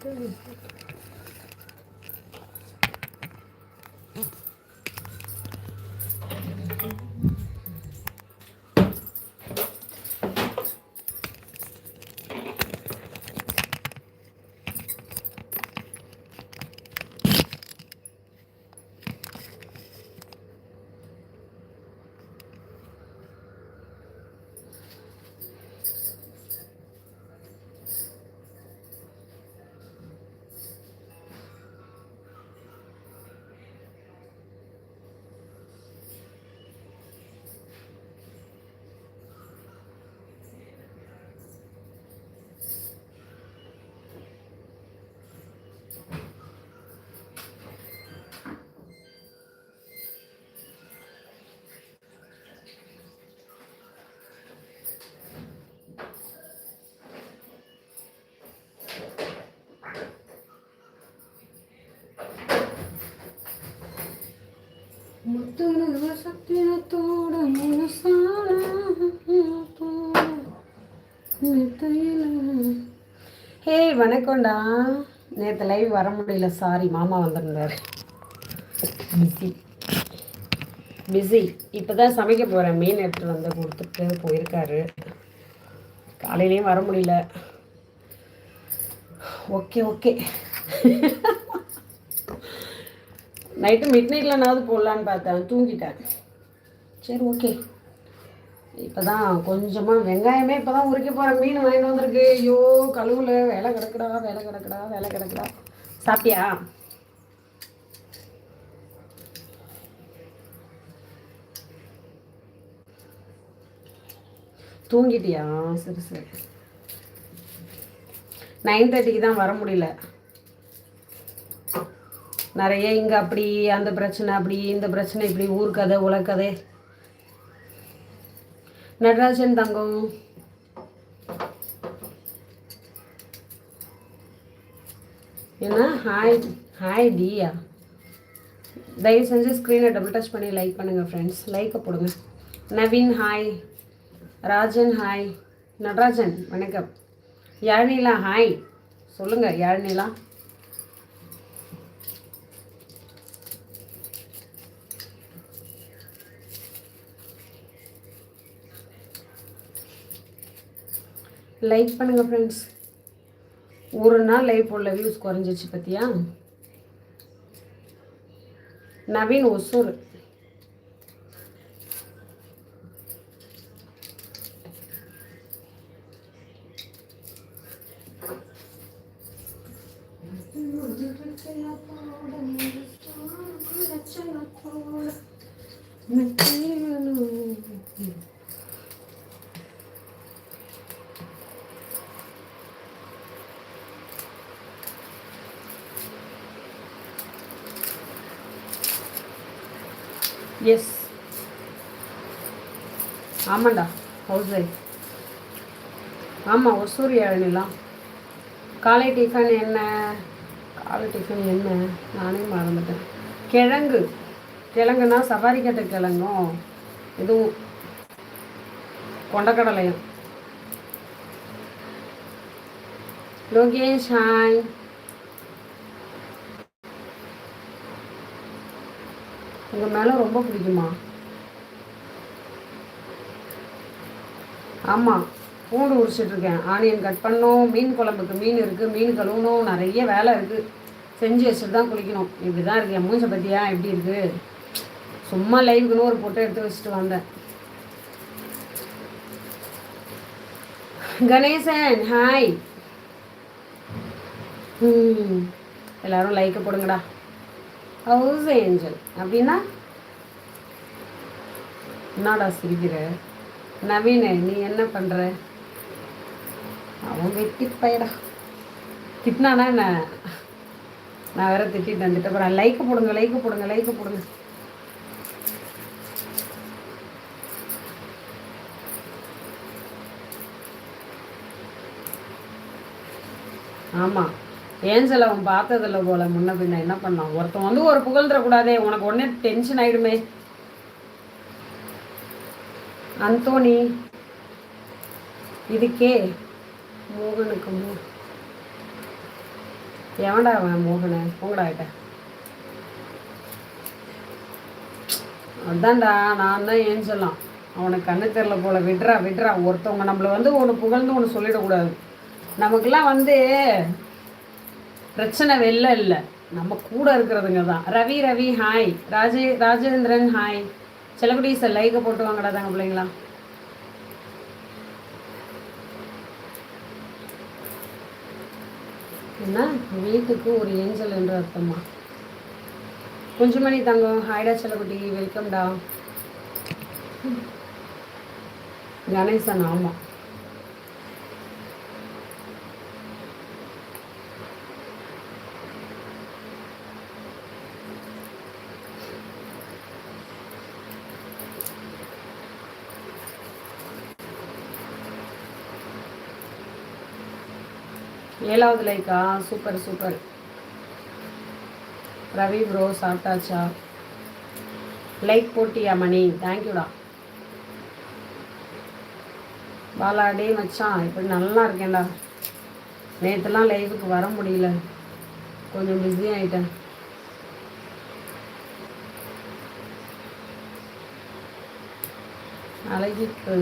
какой சத்தியத்தோட முழுசான ஹே வணக்கம்டா. நேற்று லைவ் வர முடியல சாரி மாமா வந்திருந்தார். பிஸி பிஸி இப்போ தான் சமைக்க போகிறேன் மீன் எடுத்துகிட்டு வந்து கொடுத்துட்டு போயிருக்காரு. காலையிலையும் வர முடியல. ஓகே ஓகே நைட்டு மிட் நைட்லனாவது போடலான்னு பார்த்தேன். தூங்கிட்டேன். சரி ஓகே இப்போ தான் கொஞ்சமாக வெங்காயமே இப்போ தான் உரிக்க போகிறேன் மீன் வாங்கிட்டு வந்திருக்கு. ஐயோ கழுவில். வேலை கிடக்குடா வேலை கிடக்குடா வேலை கிடக்குடா. சாப்பிட்டியா? தூங்கிட்டியா? சரி சரி. நைன் தேர்ட்டிக்கு தான் வர முடியல. நிறைய இங்கே அப்படி அந்த பிரச்சனை அப்படி இந்த பிரச்சனை இப்படி ஊர்க்கதை உலக்கதை நடராஜன் தங்கம். என்ன? ஹாய் ஹாய் டியா தயவு செஞ்சு ஸ்க்ரீனை டபுள் டச் பண்ணி லைக் பண்ணுங்கள் ஃப்ரெண்ட்ஸ் லைக்கை போடுங்க. நவீன் ஹாய் ராஜன் ஹாய் நடராஜன் வணக்கம். யாழினிலா ஹாய் சொல்லுங்கள் யாழினிலா. லைக் பண்ணுங்கள் ஃப்ரெண்ட்ஸ் ஒரு நாள் லைவ் போடல வியூஸ் குறைஞ்சிச்சு பற்றியா நவீன் ஒசூர். எஸ் ஆமாண்டா ஹவுஸ் ஒய்ஃப் ஆமாம் ஒசூர் ஏழனிலாம் காலை டிஃபன் என்ன? காலை டிஃபன் என்ன? நானே மறந்துட்டேன். கிழங்கு. கிழங்குனா சவாரி கட்ட கிழங்கும். இதுவும் கொண்டக்கடலையும். லோகேஷ் ஹாய் உங்கள் மேலே ரொம்ப பிடிக்குமா? ஆமாம் பூண்டு உரிச்சிட்ருக்கேன் ஆனியன் கட் பண்ணோம் மீன் குழம்புக்கு மீன் இருக்குது மீன் கழுவணும் நிறைய வேலை இருக்குது செஞ்சு வச்சுட்டு தான் குளிக்கணும். இப்படி தான் இருக்கு. என் மூஞ்ச பற்றியா எப்படி இருக்குது சும்மா லைவுக்குன்னு ஒரு ஃபோட்டோ எடுத்து வச்சுட்டு வந்தேன். கணேசன் ஹாய் ம் எல்லாரும் லைக்கை போடுங்கடா. ஹவுஸ் ஏஞ்சல் அப்படின்னா என்னடா சிரிக்கிற? நவீன நீ என்ன பண்ணுற அவன் வெட்டி பையடா. திட்டினானா என்ன? நான் வேற திட்டிட்டு வந்துட்டு அப்புறம் லைக்கு போடுங்க லைக்கு போடுங்க லைக்கு போடுங்க. ஆமாம் ஏஞ்சல் அவன் பார்த்ததில்ல போல. முன்ன பின்ன என்ன பண்ணான்? ஒருத்தன் வந்து ஒரு புகழ்ந்துடக்கூடாதே உனக்கு உடனே டென்ஷன் ஆயிடுமே. அந்தோனி இதுக்கே மோகனுக்கு மோ எவன்டா அவன் மோகனை? போங்கடா கிட்ட. அதான்டா நான் தான் ஏன் சொல்லலாம் அவனுக்கு கண்ணு தெரில போல. விட்றா விட்றா. ஒருத்தவங்க நம்மளை வந்து ஒன்று புகழ்ந்து ஒன்று சொல்லிடக்கூடாது. நமக்கெல்லாம் வந்து பிரச்சனை வெளில இல்லை. நம்ம கூட இருக்கிறதுங்க தான். Ravi Ravi hi Raje Rajendran hi Sellakudi sir லைக்கை போட்டு வாங்கடா தாங்க பிள்ளைங்களா. என்ன? வீட்டுக்கு ஒரு ஏஞ்சல் என்று அர்த்தமா? குஞ்சுமணி தங்கம் ஹாய்டா செல்லக்குட்டி வெல்கம்டா கணேசன் ஆமாம் ஏழாவது Lyca? Super super. Ravi bro சாப்பிட்டாச்சா? லைக் போட்டியா மணி? தேங்க்யூடா பாலாடே மச்சான் இப்படி நல்லா இருக்கேன்டா. நேற்றுலாம் லைவுக்கு வர முடியல. கொஞ்சம் பிஸி ஆகிட்டேன் அழகிக்கு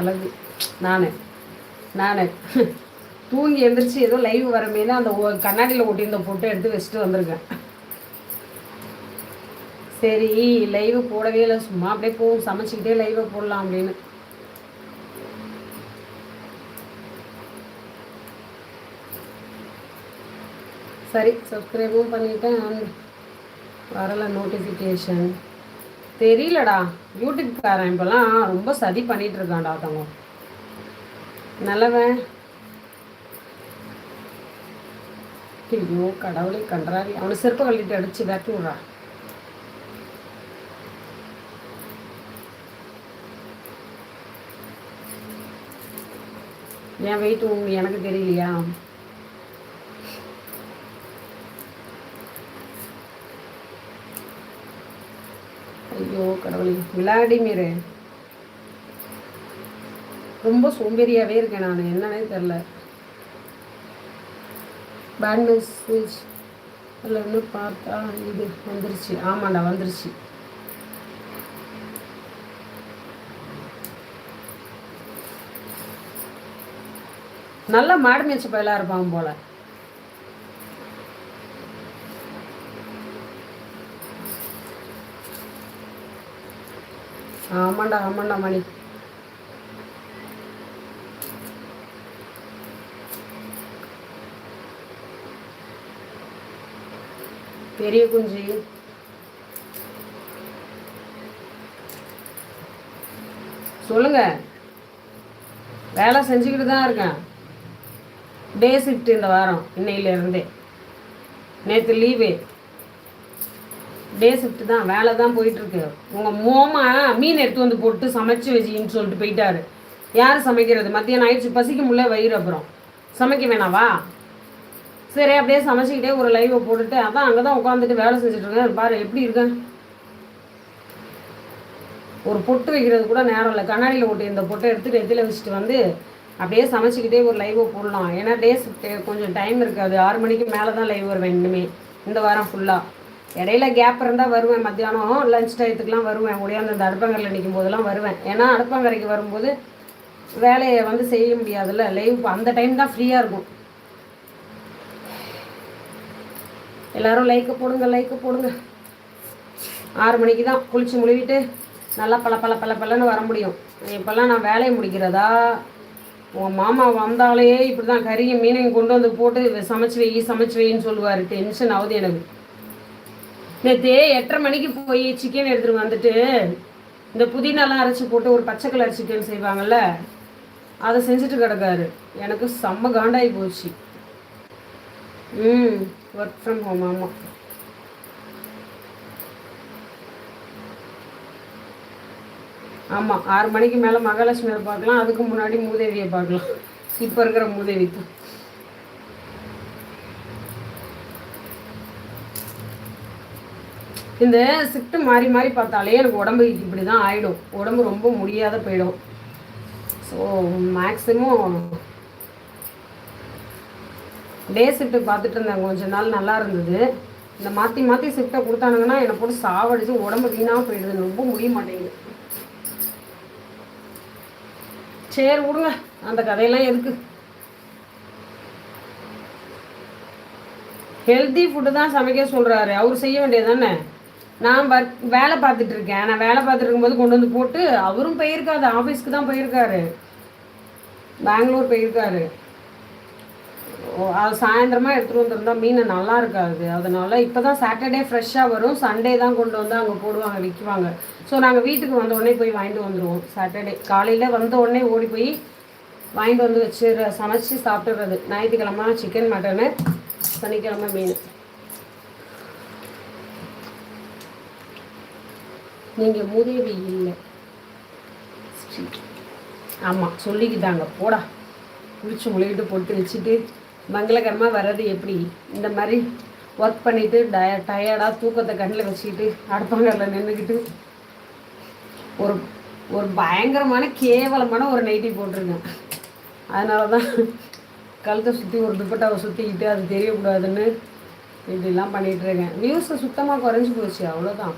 அழகு நான். நான். தூங்கி எந்திரிச்சு ஏதோ லைவ் வரமேனா அந்த கண்ணாடியில் ஒட்டியிருந்த ஃபோட்டோ எடுத்து வச்சுட்டு வந்திருக்கேன். சரி லைவ் போடவே இல்லை. சும்மா அப்படியே போகும் சமைச்சிக்கிட்டே லைவை போடலாம் அப்படின்னு. சரி சப்ஸ்கிரைபும் பண்ணிட்டேன். வரல நோட்டிஃபிகேஷன் தெரியலடா யூடியூப்காரன் இப்போல்லாம் ரொம்ப சதி பண்ணிட்டு இருக்கான்டா தங்க நல்லவன். ஐயோ கடவுளை கன்றாரி அவனை செருப்பை கழட்டிட்டு அடிச்சு விரட்டி விடுறான் என் வெயிட் எனக்கு தெரியலையா? ஐயோ கடவுளே. விளாடிமீர் ரொம்ப சோம்பேறியாகவே இருக்கேன் நான். என்னன்னே தெரில பேட் மெசேஜ் அதில் என்ன பார்த்தா இது வந்துருச்சு. ஆமாண்டா வந்துருச்சு. நல்லா மாடு மேய்ச்ச பயலாக இருப்பாங்க போல. ஆமாண்டா ஆமாண்டா மணி. பெரிய குஞ்சு. சொல்லுங்க. வேலை செஞ்சுக்கிட்டு தான் இருக்கேன். டே ஷிஃப்ட் இந்த வாரம் இன்னையிலேருந்தே நேற்று லீவு டே ஷிஃப்ட் தான் வேலை தான் போயிட்டுருக்கு. உங்கள் மோமா மீன் எடுத்து வந்து போட்டு சமைச்சு வச்சின்னு சொல்லிட்டு போயிட்டாரு. யார் சமைக்கிறது? மத்தியானம் ஆயிடுச்சு பசிக்க முடியல வயிறு அப்புறம். சமைக்க வேணாவா? சரி அப்படியே சமைச்சிக்கிட்டே ஒரு லைவை போட்டுட்டு அதான் அங்கே தான் உட்காந்துட்டு வேலை செஞ்சுட்ருக்கேன் பாரு எப்படி இருக்கேன்? ஒரு பொட்டு வைக்கிறது கூட நேரம் இல்லை. கண்ணாடியில் ஒட்டி இந்த பொட்டை எடுத்து நெத்தியில் வச்சுட்டு வந்து அப்படியே சமைச்சிக்கிட்டே ஒரு லைவை போடலாம். ஏன்னா டேஸ் கொஞ்சம் டைம் இருக்காது. ஆறு மணிக்கு மேலே தான் லைவ் வருவேன் இன்னுமே இந்த வாரம் ஃபுல்லாக இடையில கேப் இருந்தால் வருவேன். மத்தியானம் லஞ்ச் டயத்துக்குலாம் வருவேன். முடியாது அந்த அடுப்பங்கரையில் நிற்கும் போதெல்லாம் வருவேன். ஏன்னா அடுப்பங்கரைக்கு வரும்போது வேலையை வந்து செய்ய முடியாதுல்ல. லைவ் அந்த டைம் தான் ஃப்ரீயாக இருக்கும். எல்லோரும் லைக்கு போடுங்க லைக்கு போடுங்க. ஆறு மணிக்கு தான் குளிச்சு முழுவிட்டு நல்லா பல பல பல பலன்னு வர முடியும். இப்போல்லாம் நான் வேலையை முடிக்கிறதா? உன் மாமா வந்தாலே இப்படி தான் கறியை மீனையும் கொண்டு வந்து போட்டு சமைச்சு வை சமைச்சு வைன்னு சொல்லுவார். டென்ஷன் ஆகுது எனக்கு. நேற்று எட்டரை மணிக்கு போய் சிக்கன் எடுத்துகிட்டு வந்துட்டு இந்த புதினாலாம் அரைச்சி போட்டு ஒரு பச்சை கலர் சிக்கன் செய்வாங்கள்ல அதை செஞ்சுட்டு கிடக்காரு. எனக்கு செம்ம காண்டாகி போச்சு. ம் ஒர்க் ஃப்ரம் ஹோம் ஆமாம் ஆமாம் ஆறு மணிக்கு மேலே மகாலட்சுமியை பார்க்கலாம் அதுக்கு முன்னாடி மூதேவியை பார்க்கலாம். இப்போ இருக்கிற மூதேவி இந்த சிஃப்ட்டு மாறி மாறி பார்த்தாலே எனக்கு உடம்பு இப்படி தான் ஆகிடும் உடம்பு ரொம்ப முடியாத போயிடும். ஸோ மேக்ஸிமம் டே ஷிஃப்ட்டு பார்த்துட்டு இருந்தேன். கொஞ்ச நாள் நல்லா இருந்தது. இந்த மாற்றி மாற்றி ஷிஃப்ட்டை கொடுத்தானுங்கன்னா என்னை போட்டு சாவடிச்சு உடம்பு வீணாக போயிடுது. ரொம்ப முடிய மாட்டேங்குது. சரி விடுங்க. அந்த கதையெல்லாம் எதுக்கு? ஹெல்த்தி ஃபுட்டு தான் சமைக்க சொல்கிறாரு அவர் செய்ய வேண்டியது தானே? நான் ஒர்க் வேலை பார்த்துட்டு இருக்கேன். நான் வேலை பார்த்துட்டு இருக்கும்போது கொண்டு வந்து போட்டு அவரும் போயிருக்காது ஆஃபீஸ்க்கு தான் போயிருக்காரு. பெங்களூர் போயிருக்காரு. அது சாயந்தரமாக எடுத்துகிட்டு வந்திருந்தா மீன் நல்லா இருக்காது. அதனால இப்போ தான் சாட்டர்டே ஃப்ரெஷ்ஷாக வரும். சண்டே தான் கொண்டு வந்து அங்கே போடுவாங்க விற்குவாங்க ஸோ நாங்கள் வீட்டுக்கு வந்த உடனே போய் வாங்கிட்டு வந்துடுவோம் சாட்டர்டே காலையில் வந்த உடனே ஓடி போய் வாங்கிட்டு வந்து வச்சு சமைச்சு சாப்பிட்டுறது. ஞாயிற்றுக்கிழமை சிக்கன் மட்டனு சனிக்கிழமை மீன். நீங்கள் மூதேவி இல்லை. ஆமாம் சொல்லிக்கிட்டாங்க. போடா. குளிச்சு முழுகிட்டு போட்டு வச்சுட்டு மங்களகரமாக வர்றது எப்படி? இந்த மாதிரி ஒர்க் பண்ணிவிட்டு டய டயர்டாக தூக்கத்தை கண்ணில் வச்சுக்கிட்டு அடுப்பங்கரில் நின்றுக்கிட்டு ஒரு ஒரு பயங்கரமான கேவலமான ஒரு நைட்டி போட்டிருக்கேன். அதனால தான் கழுத்தை சுற்றி ஒரு துப்பட்டாவை சுற்றிக்கிட்டு அது தெரியக்கூடாதுன்னு இப்படிலாம் பண்ணிகிட்ருக்கேன் நியூஸை வியூஸை சுத்தமாக குறைஞ்சி போச்சு அவ்வளோதான்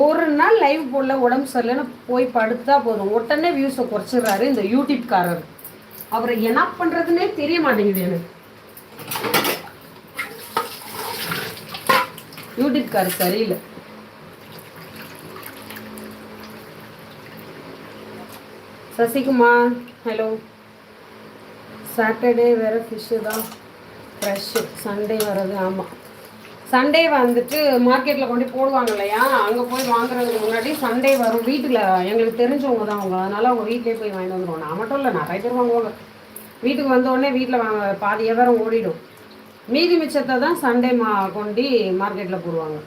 ஒரு நாள் லைவ் போடல உடம்பு சரியில்லைன்னு போய் படுத்தா போதும். உடனே வியூஸை குறைச்சிடுறாரு இந்த யூடியூப்காரர் அவரை என்ன பண்ணுறதுன்னே தெரிய மாட்டேங்குது எனக்கு. யூடியூப்காரர் சரியில்லை. சசிகுமார் ஹலோ சாட்டர்டே வேறு ஃபிஷ்ஷு தான். ஃப்ரெஷ்ஷு சண்டே வர்றது ஆமாம் சண்டே வந்துட்டு மார்க்கெட்டில் கொண்டு போடுவாங்க இல்லையா அங்கே போய் வாங்குறதுக்கு முன்னாடி சண்டே வரும். வீட்டில் எங்களுக்கு தெரிஞ்சவங்க தான் அவங்க. அதனால் அவங்க வீட்டிலே போய் வாங்கிட்டு வந்துடுவோம் நான் மட்டும் இல்லை நிறைய பேர் வாங்குவாங்க. வீட்டுக்கு வந்தோடனே வீட்டில் வாங்க பாதி வியாபாரம் ஓடிடும். மீதி மிச்சத்தை தான் சண்டே மா கொண்டு மார்க்கெட்டில் போடுவாங்க.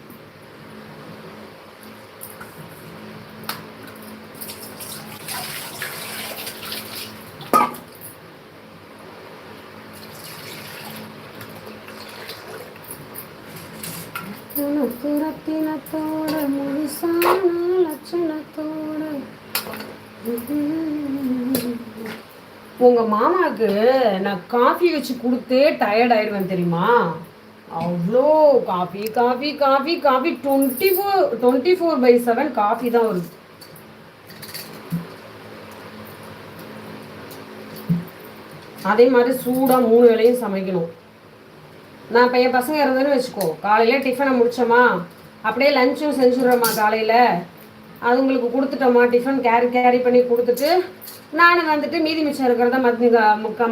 உனக்கு ரத்தினத்தோட முழுசான லட்சணத்தோட. உங்க மாமாவுக்கு நான் காஃபி வச்சு கொடுத்தே டயர்ட் ஆயிடுவேன் தெரியுமா? அவ்வளோ coffee coffee coffee coffee. Twenty four twenty four by seven coffee தான் வருது. அதே மாதிரி சூடாக மூணு வேளையும் சமைக்கணும். நான் இப்போ என் பசங்க இருந்ததுன்னு வச்சுக்கோ. காலையில் டிஃபனை முடிச்சோமா? அப்படியே லஞ்சும் செஞ்சுடுறோமா காலையில். அது உங்களுக்கு கொடுத்துட்டோமா டிஃபன் கேரி கேரி பண்ணி கொடுத்துட்டு நான் வந்துட்டு மீதி மிச்சம் இருக்கிறத மத்திய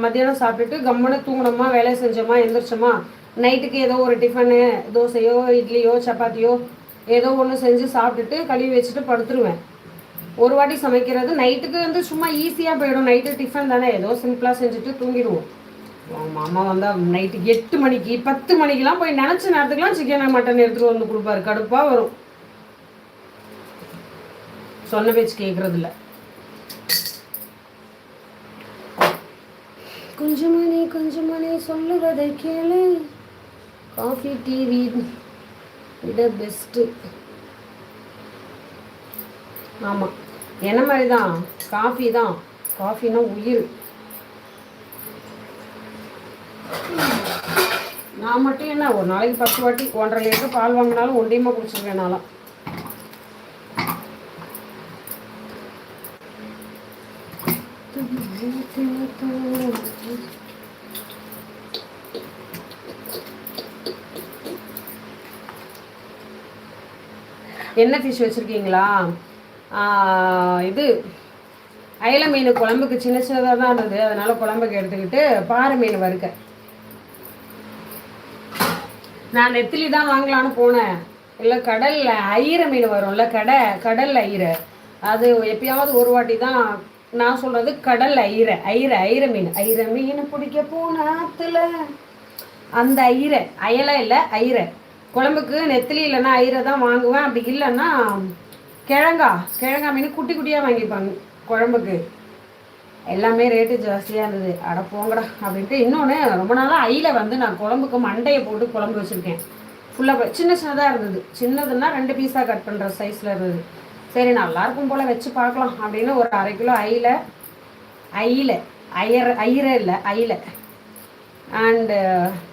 மத்தியானம் சாப்பிட்டுட்டு கம்முன்னு தூங்கினோமா வேலையை செஞ்சோமா எந்திரிச்சோமா? நைட்டுக்கு ஏதோ ஒரு டிஃபனு தோசையோ இட்லியோ சப்பாத்தியோ ஏதோ ஒன்று செஞ்சு சாப்பிட்டுட்டு கழுவி வச்சுட்டு படுத்துருவேன். ஒரு வாட்டி சமைக்கிறது நைட்டுக்கு வந்து சும்மா ஈஸியாக போயிடும். நைட்டு டிஃபன் தானே? ஏதோ சிம்பிளாக செஞ்சுட்டு தூங்கிடுவோம். மாமா வந்தால் நைட்டு எட்டு மணிக்கு பத்து மணிக்கெலாம் போய் நினச்ச நேரத்துக்குலாம் சிக்கன் மட்டன் எடுத்துகிட்டு வந்து கொடுப்பாரு. கடுப்பாக வரும். சொன்ன பேச்சு கேட்கறது இல்ல கொஞ்சமணி கொஞ்சமணி சொல்லுவதை கேளு. காஃபி டிவி விட பெஸ்ட்டு ஆமாம் என்ன மாதிரி தான். காஃபி தான் காஃபினா உயிர். நான் மட்டும் என்ன ஒரு நாளைக்கு பத்து வாட்டி ஒன்றரை லிட்டர் பால் வாங்கினாலும் ஒன்றையுமா குடிச்சிருக்கேன் நான்லாம். என்ன ஃபிஷ் வச்சுருக்கீங்களா? இது அயல மீன் குழம்புக்கு சின்ன சின்னதாக தான் இருந்தது அதனால் குழம்புக்கு எடுத்துக்கிட்டு பாறை மீன் வறுக்க. நான் நெத்திலி தான் வாங்கலான்னு போனேன். இல்லை கடலில் ஐர மீன் வரும்ல கடை கடல் ஐர அது எப்பயாவது ஒரு வாட்டி தான் நான் சொல்கிறது கடல் ஐர ஐர ஐர மீன். ஐர மீன் பிடிக்க போன அந்த ஐர அயலை இல்லை ஐர குழம்புக்கு நெத்திலி இல்லைன்னா ஐரை தான் வாங்குவேன். அப்படி இல்லைன்னா கிழங்கா கிழங்கா மீன் குட்டி குட்டியாக வாங்கிப்பாங்க குழம்புக்கு. எல்லாமே ரேட்டு ஜாஸ்தியாக இருந்தது. அட போங்கடா அப்படின்ட்டு இன்னொன்று ரொம்ப நாளாக ஐயில் வந்து நான் குழம்புக்கு மண்டையை போட்டு குழம்பு வச்சுருக்கேன். ஃபுல்லாக சின்ன சின்னதாக இருந்தது. சின்னதுன்னா ரெண்டு பீஸாக கட் பண்ணுற சைஸில் இருந்தது. சரி நல்லாயிருக்கும் போல் வச்சு பார்க்கலாம் அப்படின்னு ஒரு அரை கிலோ ஐயில் ஐயில் ஐயர் ஐயர இல்லை ஐயில் அண்டு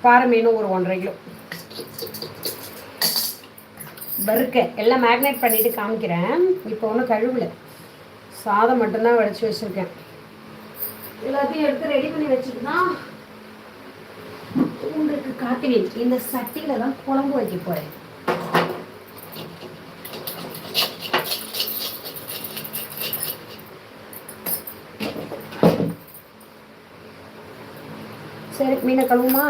பாறை மீனும் ஒரு ஒன்றரை கிலோ. வறுக்க எல்லாம் மேக்னேட் பண்ணிவிட்டு காமிக்கிறேன். இப்போ ஒன்றும் கழுவில். சாதம் மட்டும்தான் வடித்து வச்சுருக்கேன். எல்லாத்தையும் எடுத்து ரெடி பண்ணி வச்சுட்டுனா உங்களுக்கு காட்டுவேன் இந்த சட்டியில தான் குழம்பு வைக்க போறேன். சரி மீனை கழுவுமா?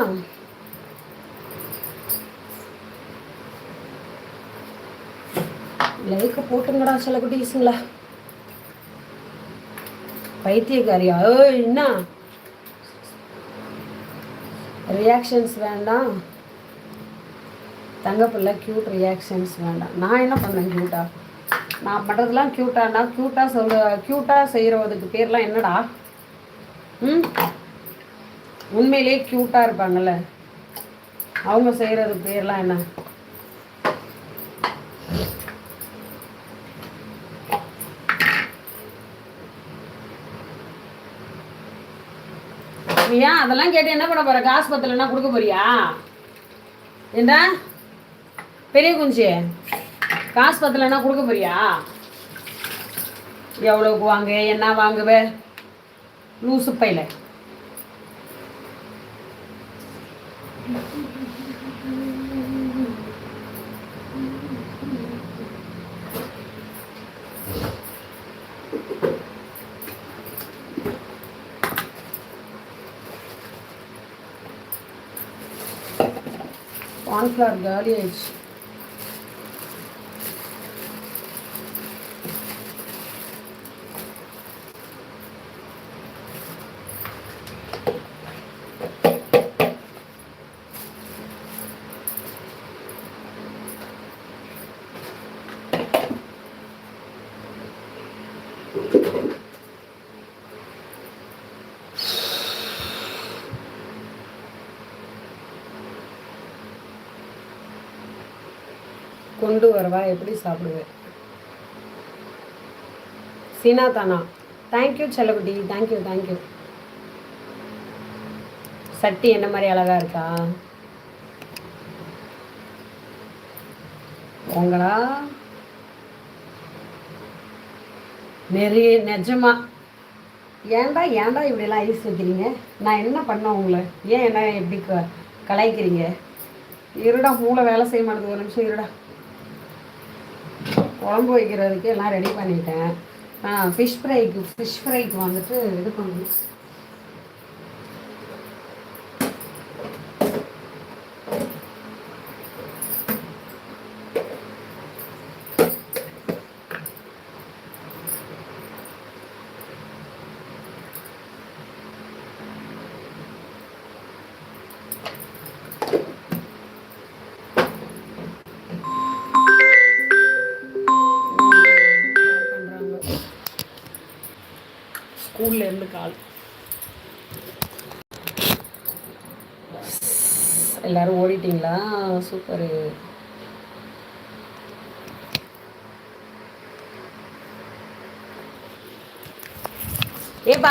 லைக்க போட்டுங்கடா சில குட்டீஸுங்களா. பைத்தியக்காரியா ஓ என்ன? ரியாக்ஷன்ஸ் வேண்டாம். தங்கப்பிள்ளை க்யூட் ரியாக்ஷன்ஸ் வேண்டாம். நான் என்ன பண்ணேன் க்யூட்டா நான் பண்ணுறதுலாம் க்யூட்டாண்டா க்யூட்டாக சொல்ல க்யூட்டாக செய்கிறதுக்கு பேர்லாம் என்னடா? ம்? உண்மையிலேயே க்யூட்டாக இருப்பாங்கல்ல. அவங்க செய்கிறது பேர்லாம் என்ன? ஏன் அதெல்லாம் கேட்டு என்ன பண்ண போற? காசு பத்தலைன்னா கொடுக்க போறியா? என்ன பெரிய குஞ்சு காசு பத்தலைன்னா கொடுக்க போறியா? எவ்வளோக்கு வாங்க என்ன வாங்குவ? லூசு பையில. கார்ன்ஃப்ளவர் காலி ஆயிடுச்சு கொண்டு வருவா எப்படி சாப்பிடுவேன்? சீனா தானா தேங்க்யூ செல்லக்குட்டி. தேங்க்யூ தேங்க்யூ சட்டி என்ன மாதிரி அழகா இருக்கா? உங்களா நிறைய நிஜமா. ஏன்டா ஏன்டா இப்படிலாம் ஐஸ் வைக்கிறீங்க? நான் என்ன பண்ணேன் உங்களை? ஏன் என்ன எப்படி க கலாய்க்கிறீங்க? இருடா மூளை வேலை செய்ய மாட்டேங்குது ஒரு நிமிஷம் இருடா. குழம்பு வைக்கிறதுக்கு எல்லாம் ரெடி பண்ணிட்டேன். ஃபிஷ் ஃப்ரைக்கு ஃபிஷ் ஃப்ரைக்கு வந்துட்டு இது பண்ணணும். ஸ்கூல்ல இருந்து கால். எல்லாரும் ஓடிட்டீங்களா? சூப்பரு. ஏ பா